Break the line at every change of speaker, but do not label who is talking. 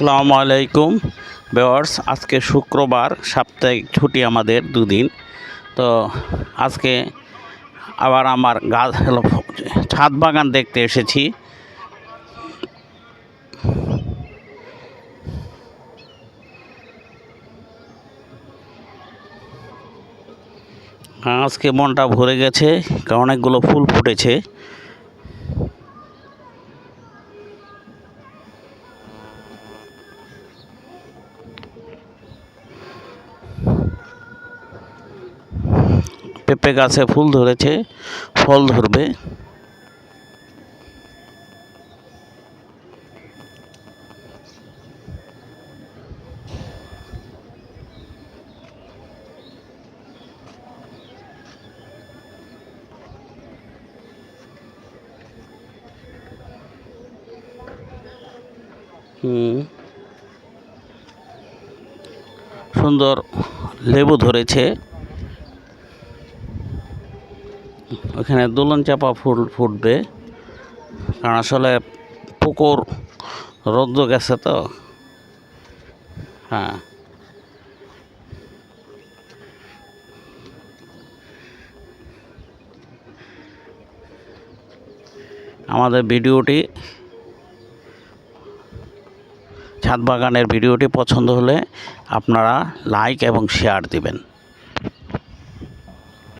আসসালামু আলাইকুম বেওয়ার্স আজকে শুক্রবার, সাপ্তাহিক ছুটি আমাদের দুদিন। তো আজকে আবার আমার গাছ ছাদ বাগান দেখতে এসেছি। আজকে মনটা ভরে গেছে, কারণ অনেকগুলো ফুল ফুটেছে। পেঁপে গাছে ফুল ধরেছে ফল ধরবে। সুন্দর লেবু ধরেছে। ওখানে দোলন চাপা ফুল ফুটবে। কারণ আসলে পুকুর রৌদ্র গেছে তো। হ্যাঁ। আমাদের ভিডিওটি, ছাদ বাগানের ভিডিওটি পছন্দ হলে আপনারা লাইক এবং শেয়ার দিবেন।